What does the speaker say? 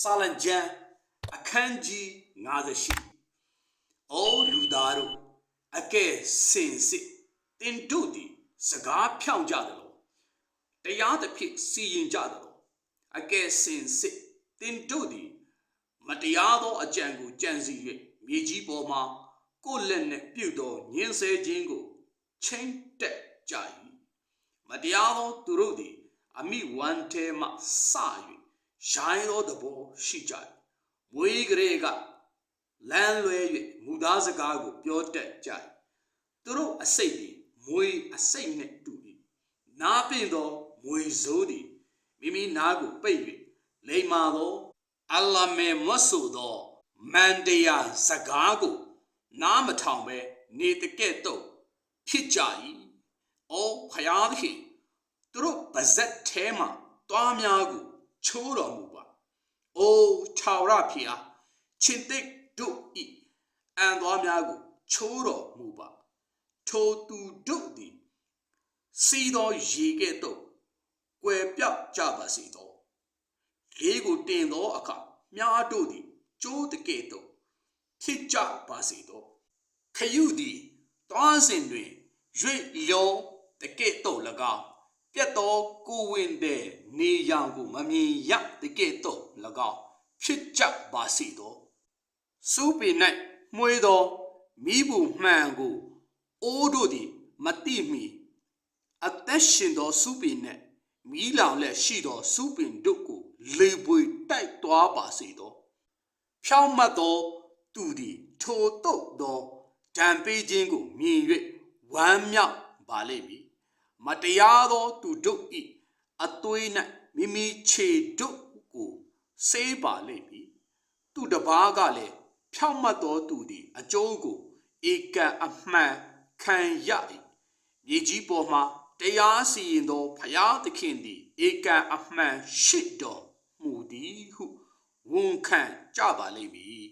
စာလံကျမ်းအခန်းကြီး58အိုလူသားတို့အကဲစင်စစ်တင်တို့သည်စကားဖြောင့်ကြသလိုတရားသဖြင့်စီရင်ကြသလိုအကဲစင်စစ်တင်တို့သည်မတရားသောအကြံကိုကြံစီ၍မြေကြီးပေါ်မှကိုယ်လက်နှင့်ပြုတ်သောညှင်းဆဲခြင်းကိုချင်းတက်ကြ၏မတရားသောသူတို့သည်အမိဝမ်းထဲမှစ၍ ရိုင်းသောသဘောရှိကြ၏မွေးကလေးကလမ်းလွဲ၍မူသားစကားကိုပြောတတ်ကြ၏သူတို့အစိတ်သည်မွေအစိတ်နှင့်တူ၏နားပင်သောမွေစိုးသည်မိမိနားကိုပိတ်၍လိမ္မာသောအလ္လာမေမတ်ဆိုသောမန်တရားစကားကိုနားမထောင်ပဲနေတကဲ့သို့ဖြစ်ကြ၏။အော်ဖယားသခင်သူတို့ပါဇက်ထဲမှတွားများကို ချိုးတော်မူပါ။အိုးထာဝရဖျားချင်းသိတို့ဤအံသွားများကိုချိုးတော်မူပါ။ထိုသူတို့သည်စီသောရေကဲ့သို့ကွယ်ပြောက်ကြပါစေသော။လေးကိုတင်သောအခါမြားတို့သည်ကျိုးတကဲ့သို့ဖြစ်ကြပါစေသော။ခရုသည်တွားစဉ်တွင်ရွေ့လျောတကဲ့သို့၎င်း ပြတ်သောကိုဝင်တဲ့နေရောင်ကိုမမြင်ရတကဲ့သို့၎င်းဖြစ်ကြပါစေသောစူးပေ၌မှွေသောမိဘူးမှန်ကိုအိုးတို့သည်မတိမီအသက်ရှင်သောစူးပင်နှင့်မီးလောင်လက်ရှိသောစူးပင်တို့ကိုလေပွေတိုက်သွားပါစေသောဖြောင်းမတ်သောသူသည်ထိုတုတ်သောဓံပေးခြင်းကိုမြင်၍ဝမ်းမြောက်ပါလိမ့်မည် မတရားသောသူတို့၏အသွေး၌မိမိခြေတို့ကိုဆေးပါလိမ့်မည်သူတစ်ပါးကလည်းဖြောင်းမတ်သောသူသည်အကျိုးကိုဧကန်အမှန်ခံရ၏မြေကြီးပေါ်မှာတရားစီရင်သောဖျားသခင်သည်ဧကန်အမှန်ရှိတော်မူသည်ဟုဝန်ခံကြပါလိမ့်မည်